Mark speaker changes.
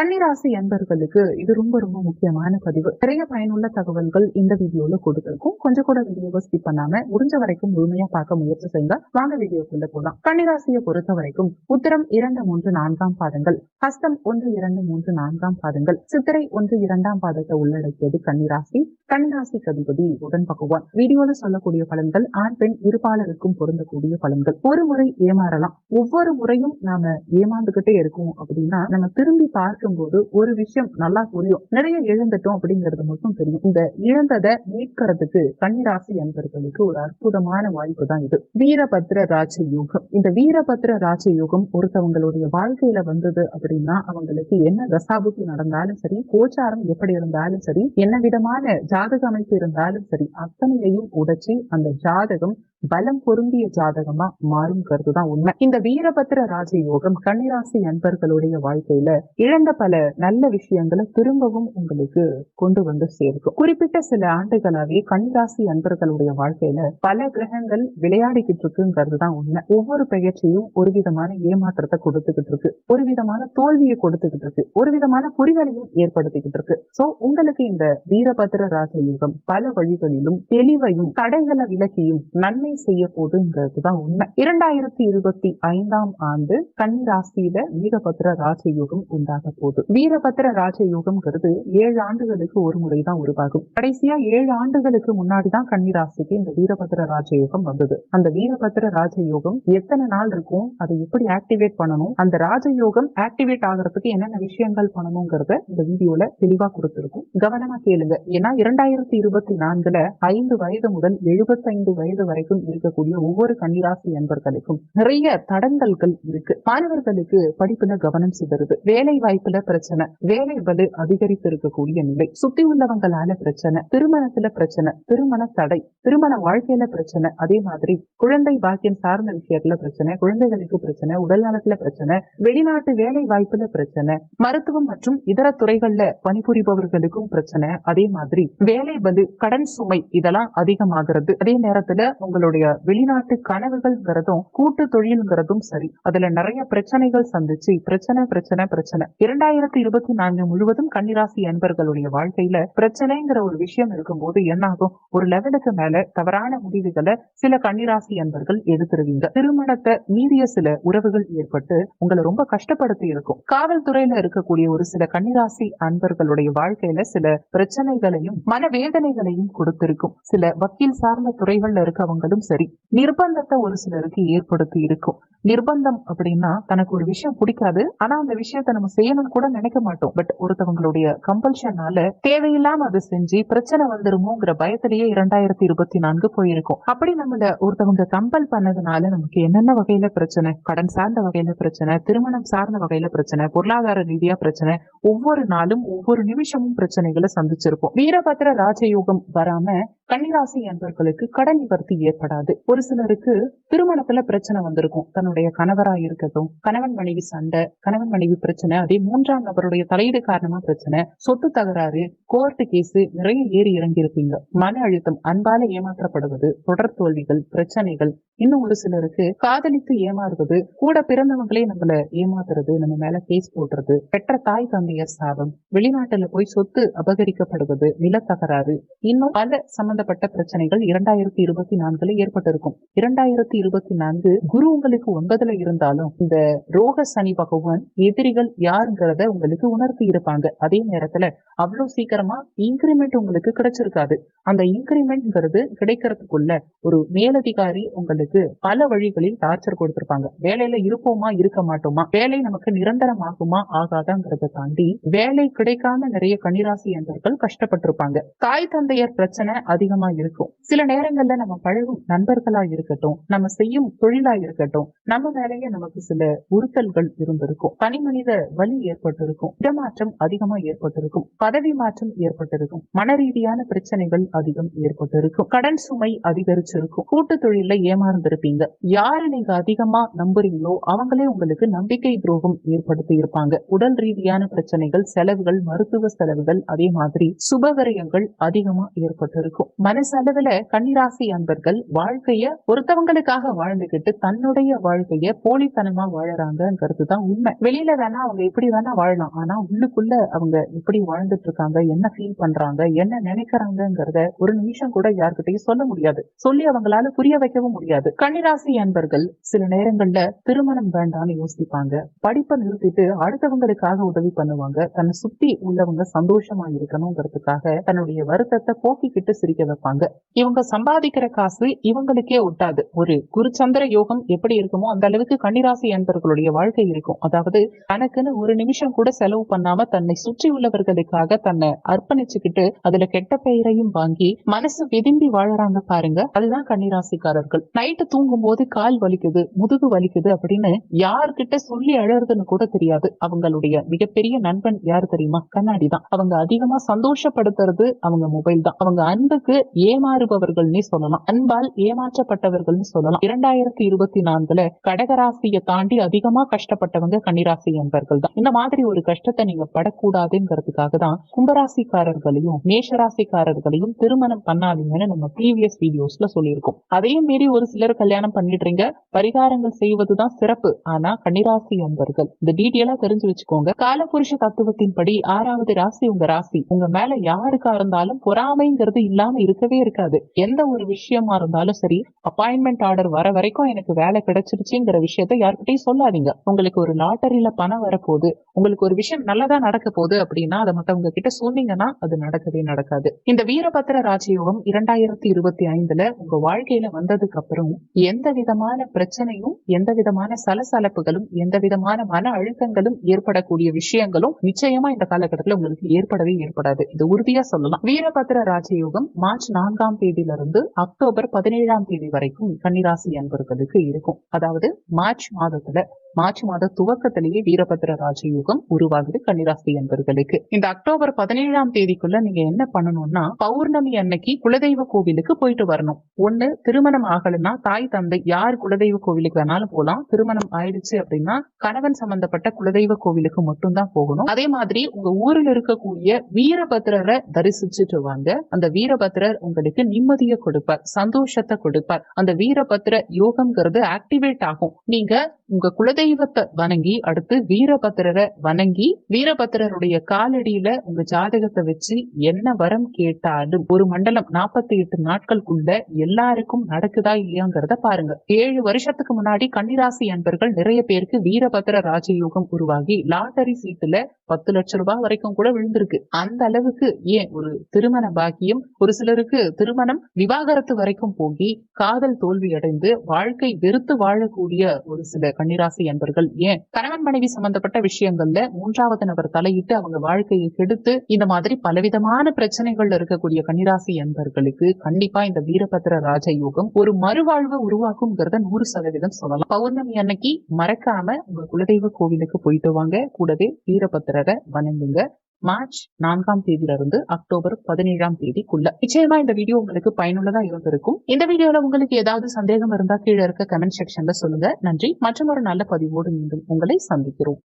Speaker 1: கன்னிராசி அன்பர்களுக்கு இது ரொம்ப ரொம்ப முக்கியமான பதிவு. நிறைய பயனுள்ள தகவல்கள் இந்த வீடியோல கொடுத்திருக்கும். கொஞ்சம் கூட வீடியோவை ஸ்கிப் பண்ணாம முடிஞ்ச வரைக்கும் முழுமையா பார்க்க முயற்சி செய்யுங்க. வாங்க வீடியோக்குள்ள போலாம். கன்னிராசியை பொறுத்த வரைக்கும் உத்தரம் இரண்டு மூன்று நான்காம் பாதங்கள். ஹஸ்தம் ஒன்று இரண்டு மூன்று நான்காம் பாதங்கள். சித்திரை ஒன்று இரண்டாம் பாதத்தை உள்ளடக்கியது கன்னிராசி. கன்னிராசி கதிபதி உடன் பகவான். வீடியோல சொல்லக்கூடிய பலன்கள் ஆண் பெண் இருபாலருக்கும் பொருந்தக்கூடிய பலன்கள். ஒரு முறை ஏமாறலாம். ஒவ்வொரு முறையும் நாம ஏமாந்துகிட்டே இருக்கோம் அப்படின்னா நம்ம திரும்பி பார்க்க பார்க்கும்போது ஒரு விஷயம் நல்லா புரியும். நிறைய இழந்துட்டோம் அப்படிங்கிறது மட்டும் தெரியும். இந்த இழந்ததை மீட்கிறதுக்கு கன்னிராசி என்பவர்களுக்கு ஒரு அற்புதமான வாய்ப்பு தான் இது. வீரபத்ர ராஜ யோகம். இந்த வீரபத்ர ராஜ யோகம் ஒருத்தவங்களுடைய வாழ்க்கையில வந்தது அப்படின்னா அவங்களுக்கு என்ன தசாபுத்தி நடந்தாலும் சரி கோச்சாரம் எப்படி இருந்தாலும் சரி என்ன விதமான ஜாதக அமைப்பு இருந்தாலும் சரி அத்தனையையும் உடைச்சி அந்த ஜாதகம் பலம் பொருந்திய ஜாதகமா மாறும் தான் உண்மை. இந்த வீரபத்ர ராஜ யோகம் கன்னிராசி அன்பர்களுடைய வாழ்க்கையில இழந்த பல நல்ல விஷயங்களை திரும்பவும் உங்களுக்கு கொண்டு வந்து சேர்க்கும். குறிப்பிட்ட சில ஆண்டுகளாவே கன்னிராசி அன்பர்களுடைய வாழ்க்கையில பல கிரகங்கள் விளையாடிக்கிட்டு இருக்குங்கிறது தான் உண்மை. ஒவ்வொரு பெயர்ச்சியும் ஒரு விதமான ஏமாற்றத்தை கொடுத்துக்கிட்டு இருக்கு. ஒரு விதமான தோல்வியை கொடுத்துக்கிட்டு இருக்கு. ஒரு விதமான புரிதலையும் ஏற்படுத்திக்கிட்டு இருக்கு. சோ உங்களுக்கு இந்த வீரபத்ர ராஜ யோகம் பல வழிகளிலும் தெளிவையும் தடைகளை விலக்கியும் நன்மை செய்ய போகுதுங்கிறது தான் உண்மை. இரண்டாயிரத்தி இருபத்தி ஐந்தாம் ஆண்டு கன்னிராசியில வீரபத்ர ராஜயோகம் உண்டாக போகுது. வீரபத்ர ராஜயோகம்ங்கிறது ஏழு ஆண்டுகளுக்கு ஒரு முறைதான் உருவாகும். கடைசியா ஏழு ஆண்டுகளுக்கு முன்னாடிதான் கன்னிராசிக்கு இந்த வீரபத்ர ராஜயோகம் வந்தது. அந்த வீரபத்ர ராஜயோகம் எத்தனை நாள் இருக்கும் அதை எப்படி ஆக்டிவேட் பண்ணணும் அந்த ராஜயோகம் ஆக்டிவேட் ஆகிறதுக்கு என்னென்ன விஷயங்கள் பண்ணணுங்கிறத இந்த வீடியோல தெளிவா கொடுத்துருக்கும். கவனமா கேளுங்க. ஏன்னா இரண்டாயிரத்தி இருபத்தி நான்குல ஐந்து வயது முதல் எழுபத்தைந்து வயது வரைக்கும் இருக்கக்கூடிய ஒவ்வொரு கன்னிராசி அன்பர்களுக்கும் நிறைய தடங்கல்கள் இருக்கு. மாணவர்களுக்கு படிப்புல கவனம் சிதறுது. வேலை வாய்ப்புல பிரச்சனை. வேலை பலு அதிகரித்து இருக்கக்கூடிய நிலை. சுத்தி உள்ளவங்களால பிரச்சனை. திருமணத்துல பிரச்சனை. திருமண தடை. திருமண வாழ்க்கையில பிரச்சனை. அதே மாதிரி குழந்தை பாக்கியம் சார்ந்த விஷயத்துல பிரச்சனை. குழந்தைகளுக்கு பிரச்சனை. உடல் நலத்துல பிரச்சனை. வெளிநாட்டு வேலை வாய்ப்புல பிரச்சனை. மருத்துவம் மற்றும் இதர துறைகள்ல பணிபுரிபவர்களுக்கும் பிரச்சனை. அதே மாதிரி வேலை பலு கடன் சுமை இதெல்லாம் அதிகமாகிறது. அதே நேரத்துல உங்களுடைய வெளிநாட்டு கனவுகள்ங்கிறதும் கூட்டு தொழில்ங்கிறதும் சரி. அதுல நிறைய பிரச்சனைகள் சந்திச்சு பிரச்சனை பிரச்சனை பிரச்சனை. இரண்டாயிரத்தி இருபத்தி நான்கு முழுவதும் கன்னிராசி அன்பர்களுடைய வாழ்க்கையில பிரச்சனைங்கிற ஒரு விஷயம் இருக்கும்போது என்னாகும்? ஒரு லெவலுக்கு மேல தவறான முடிவுகளை சில கன்னிராசி அன்பர்கள் எடுத்துருவீங்க. திருமணத்தை மீறிய சில உறவுகள் ஏற்பட்டு உங்களை ரொம்ப கஷ்டப்படுத்தி இருக்கும். காவல்துறையில இருக்கக்கூடிய ஒரு சில கன்னிராசி அன்பர்களுடைய வாழ்க்கையில சில பிரச்சனைகளையும் மனவேதனைகளையும் கொடுத்திருக்கும். சில வக்கீல் சார்ந்த துறைகள்ல இருக்கவங்களும் சரி. நிர்பந்தத்தை ஒரு சிலருக்கு ஏற்படுத்தி இருக்கும். நிர்பந்தம் அப்படின்னா தனக்கு ஒரு விஷயம் பிடிக்காது. ஆனா அந்த விஷயத்தை நம்ம செய்யணும்னு கூட நினைக்க மாட்டோம். பட் ஒருத்தவங்களுடைய கம்பல்ஷனால தேவையில்லாம அதை செஞ்சு பிரச்சனை வந்துருமோங்கிற பயத்திலேயே இரண்டாயிரத்தி இருபத்தி நான்கு போயிருக்கும். அப்படி நம்மள ஒருத்தவங்க கம்பல் பண்ணதுனால நமக்கு என்னென்ன வகையில பிரச்சனை? கடன் சார்ந்த வகையில பிரச்சனை திருமணம் சார்ந்த வகையில பிரச்சனை பொருளாதார ரீதியா பிரச்சனை ஒவ்வொரு நாளும் ஒவ்வொரு நிமிஷமும் பிரச்சனைகளை சந்திச்சிருப்போம். வீரபத்திர ராஜயோகம் வராம கன்னிராசி என்பவர்களுக்கு கடன் நிவர்த்தி ஏற்படாது. ஒரு சிலருக்கு திருமணத்துல பிரச்சனை வந்திருக்கும். தன்னுடைய கணவரா இருக்கட்டும் கணவன் மனைவி சண்டை கணவன் மனைவி பிரச்சனை அதே மூன்றாம் நபருடைய தலையீடு காரணமா பிரச்சனை சொத்து தகராறு கோர்ட்டு கேஸ் நிறைய ஏறி இறங்கி இருப்பீங்க மன அழுத்தம் அன்பால ஏமாற்றப்படுவது தொடர் தோல்விகள் பிரச்சனைகள் இன்னும் ஒரு சிலருக்கு காதலித்து ஏமாறுவது கூட பிறந்தவங்களே நம்மள ஏமாத்துறது நம்ம மேல கேஸ் போடுறது பெற்ற தாய் தந்தையர் சாபம் வெளிநாட்டுல போய் சொத்து அபகரிக்கப்படுவது நிலத்தகராறு இன்னும் பல சம்பந்தப்பட்ட பிரச்சனைகள் இரண்டாயிரத்தி இருபத்தி நான்குல ஏற்பட்டிருக்கும். இரண்டாயிரத்தி இருபத்தி நான்கு குரு உங்களுக்கு ஒன்பதுல இருந்தாலும் இந்த ரோக சனி பகவான் எதிரிகள் யாருங்கிறத உங்களுக்கு உணர்த்தி இருப்பாங்க. அதே நேரத்துல அவ்வளவு சீக்கிரமா இன்கிரிமெண்ட் உங்களுக்கு கிடைச்சிருக்காது. அந்த இன்கிரிமெண்ட்ங்கிறது கிடைக்கிறதுக்குள்ள ஒரு மேலதிகாரி உங்களுக்கு பல வழிகளில் டார்ச்சர் கொடுத்திருப்பாங்க. வேலையில இருப்போமா இருக்க மாட்டோமா? வேலை நமக்கு நிரந்தரம் ஆகுமா ஆகாதாங்கிறத தாண்டி வேலை கிடைக்காம நிறைய கன்னிராசி என்பவர்கள் கஷ்டப்பட்டிருப்பாங்க. தாய் தந்தையர் பிரச்சனை அதிகமா இருக்கும். சில நேரங்கள்ல நம்ம பழகும் நண்பர்களா இருக்கட்டும் நம்ம செய்யும் தொழிலா இருக்கட்டும் நம்ம மேலேயே நமக்கு சில உறுத்தல்கள் இருந்திருக்கும். தனி மனித வலி ஏற்பட்டிருக்கும். இடமாற்றம் அதிகமா ஏற்பட்டிருக்கும். பதவி மாற்றம் ஏற்பட்டிருக்கும். மன ரீதியான பிரச்சனைகள் அதிகம் ஏற்பட்டிருக்கும். கடன் சுமை அதிகரிச்சிருக்கும். கூட்டு தொழில ஏமாந்திருப்பீங்க. யாரு நீங்க அதிகமா நம்புறீங்களோ அவங்களே உங்களுக்கு நம்பிக்கை துரோகம் ஏற்படுத்தி இருப்பாங்க. உடல் ரீதியான பிரச்சனைகள் செலவுகள் மருத்துவ செலவுகள் அதே மாதிரி சுபகரியங்கள் அதிகமா ஏற்பட்டிருக்கும். மனசளவுல கன்னிராசி அன்பர்கள் வாழ்க்கைய ஒருத்தவங்களுக்காக வாழ்ந்துகிட்டு தன்னுடைய வாழ்க்கை வாழ்க்கைய போலித்தனமா வாழறாங்கிறது தான் உண்மை. வெளியில வேணா அவங்க எப்படி வேணா வாழலாம். ஆனா உள்ளுக்குள்ள அவங்க எப்படி வாழ்ந்துட்டு இருக்காங்க என்ன ஃபீல் பண்றாங்க என்ன நினைக்கிறாங்கிறத ஒரு நிமிஷம் கூட யாருக்கிட்டையும் சொல்ல முடியாது. சொல்லி அவங்களால புரிய வைக்கவும் முடியாது. கன்னிராசி அன்பர்கள் சில நேரங்கள்ல திருமணம் வேண்டாம்னு யோசிப்பாங்க. படிப்பை நிறுத்திட்டு அடுத்தவங்களுக்காக உதவி பண்ணுவாங்க. தன்னை சுத்தி உள்ளவங்க சந்தோஷமா இருக்கணுங்கிறதுக்காக தன்னுடைய வருத்தத்தை போக்கிக்கிட்டு சிரிக்க வைப்பாங்க. இவங்க சம்பாதிக்கிற காசு இவங்களுக்கே ஒட்டாது. ஒரு குருச்சந்திர யோகம் எப்படி இருக்குமோ அந்த அளவுக்கு கன்னிராசி அன்பர்களுடைய வாழ்க்கை இருக்கும். அதாவது தனக்குன்னு ஒரு நிமிஷம் கூட செலவு பண்ணாம தன்னை சுற்றி உள்ளவர்களுக்காக தன்னை அர்ப்பணிச்சுக்கிட்டு அதுல கெட்ட பெயரையும் வாங்கி மனசு விரும்பி வாழறாங்க பாருங்க. அதுதான் கன்னிராசிக்காரர்கள். நைட்டு தூங்கும் போது கால் வலிக்குது முதுகு வலிக்குது அப்படின்னு யார்கிட்ட சொல்லி அழறதுன்னு கூட தெரியாது. அவங்களுடைய மிகப்பெரிய நண்பன் யாரு தெரியுமா? கண்ணாடி தான். அவங்க அதிகமா சந்தோஷப்படுத்துறது அவங்க மொபைல் தான். அவங்க அன்புக்கு ஏமாறுபவர்கள்னே சொல்லலாம். அன்பால் ஏமாற்றப்பட்டவர்கள்னு சொல்லலாம். இரண்டாயிரத்தி இருபத்தி நான்குல கடகராசியை தாண்டி அதிகமா கஷ்டப்பட்டவங்க கன்னிராசி என்பர்கள் தான். இந்த மாதிரி ஒரு கஷ்டத்தை நீங்க படக்கூடாதுங்கிறதுக்காக தான் கும்பராசிக்காரர்களையும் மேஷராசிக்காரர்களையும் திருமணம் பண்ணாதீங்கன்னு நம்ம ப்ரீவியஸ் வீடியோஸ்ல சொல்லியிருக்கோம். அதையும் மீறி ஒரு சிலர் கல்யாணம் பண்ணிடுறீங்க. பரிகாரங்கள் செய்வதுதான் சிறப்பு. ஆனா கன்னிராசி என்பர்கள் இந்த டீட்டெயிலா தெரிஞ்சு வச்சுக்கோங்க. காலபுருஷ தத்துவத்தின்படி ஆறாவது ராசி உங்க ராசி. உங்க மேல யாருக்கா இருந்தாலும் பொறாமைங்கிறது இல்லாம இருக்கவே இருக்காது. எந்த ஒரு விஷயமா இருந்தாலும் சரி அப்பாயின்மெண்ட் ஆர்டர் வர வரைக்கும் எனக்கு வேலை கிடைச்சிருச்சு வந்துச்சுங்கிற விஷயத்த யார்கிட்டயும் சொல்லாதீங்க. உங்களுக்கு ஒரு லாட்டரியில பணம் வரப்போகுது உங்களுக்கு ஒரு விஷயம் நல்லதா நடக்க போகுது அப்படின்னா அதை மத்தவங்க கிட்ட சொன்னீங்கன்னா அது நடக்கவே நடக்காது. இந்த வீரபத்திர ராஜயோகம் இரண்டாயிரத்தி இருபத்தி ஐந்துல உங்க வாழ்க்கையில வந்ததுக்கு அப்புறம் எந்த விதமான பிரச்சனையும் எந்த விதமான சலசலப்புகளும் எந்த விதமான மன அழுத்தங்களும் ஏற்படக்கூடிய விஷயங்களும் நிச்சயமா இந்த காலகட்டத்துல உங்களுக்கு ஏற்படவே ஏற்படாது. இது உறுதியா சொல்லலாம். வீரபத்திர ராஜயோகம் மார்ச் நான்காம் தேதியிலிருந்து அக்டோபர் பதினேழாம் தேதி வரைக்கும் கன்னிராசி அன்பர்களுக்கு இருக்கும். அதாவது மார்ச் மாதத்துல. மார்ச் மாத துவக்கத்திலேயே வீரபத்ர ராஜயோகம் உருவாகுது கன்னிராசி என்பவர்களுக்கு இந்த அக்டோபர் பதினேழாம் தேதிக்குள்ள நீங்க என்ன பண்ணணும்னா பௌர்ணமி அன்னைக்கு குலதெய்வ கோவிலுக்கு போயிட்டு வரணும். ஒண்ணு திருமணம் ஆகலைன்னா தாய் தந்தை யார் குலதெய்வ கோவிலுக்கு வேணாலும் போலாம். திருமணம் ஆயிடுச்சு அப்படின்னா கணவன் சம்பந்தப்பட்ட குலதெய்வ கோவிலுக்கு மட்டும்தான் போகணும். அதே மாதிரி உங்க ஊரில் இருக்கக்கூடிய வீரபத்திரரை தரிசிச்சுட்டு வாங்க. அந்த வீரபத்திரர் உங்களுக்கு நிம்மதியை கொடுப்பார் சந்தோஷத்தை கொடுப்பார். அந்த வீரபத்திர யோகம்ங்கிறது ஆக்டிவேட் ஆகும். நீங்க உங்க குலதெய்வ குலதெய்வத்தை வணங்கி அடுத்து வீரபத்திரரை வணங்கி வீரபத்திரருடைய காலடியில உங்க ஜாதகத்தை வச்சு என்ன வரம் கேட்டாலும் ஒரு மண்டலம் நாற்பத்தி எட்டு நாட்களுக்குள்ள எல்லாருக்கும் நடக்குதா இல்லையாங்கிறத பாருங்க. ஏழு வருஷத்துக்கு முன்னாடி கன்னிராசி அன்பர்கள் நிறைய பேருக்கு வீரபத்திர ராஜயோகம் உருவாகி லாட்டரி சீட்டுல பத்து லட்சம் ரூபாய் வரைக்கும் கூட விழுந்திருக்கு. அந்த அளவுக்கு ஏன் ஒரு திருமண பாக்கியம்? ஒரு சிலருக்கு திருமணம் விவாகரத்து வரைக்கும் போகி காதல் தோல்வி அடைந்து வாழ்க்கை வெறுத்து வாழக்கூடிய ஒரு சில கன்னிராசி அன்பர்கள். ஏன்? கணவன் மனைவி சம்பந்தப்பட்ட விஷயங்கள்ல மூன்றாவது நபர் தலையிட்டு அவங்க வாழ்க்கையை கெடுத்து இந்த மாதிரி பலவிதமான பிரச்சனைகள்ல இருக்கக்கூடிய கன்னிராசி அன்பர்களுக்கு கண்டிப்பா இந்த வீரபத்திர ராஜயோகம் ஒரு மறுவாழ்வு உருவாக்கும்ங்கிறத நூறு சதவீதம் சொல்லலாம். பௌர்ணமி அன்னைக்கு மறக்காம உங்க குலதெய்வ கோவிலுக்கு போயிட்டு வாங்க. கூடவே வீரபத்திரரை வணங்குங்க. மார்ச் நான்காம் தேதியில இருந்து அக்டோபர் பதினேழாம் தேதிக்குள்ள. நிச்சயமா இந்த வீடியோ உங்களுக்கு பயனுள்ளதா இருந்திருக்கும். இந்த வீடியோல உங்களுக்கு ஏதாவது சந்தேகம் இருந்தா கீழே இருக்க கமெண்ட் செக்ஷன்ல சொல்லுங்க. நன்றி. மற்றும் ஒரு நல்ல பதிவோடு மீண்டும் உங்களை சந்திக்கிறோம்.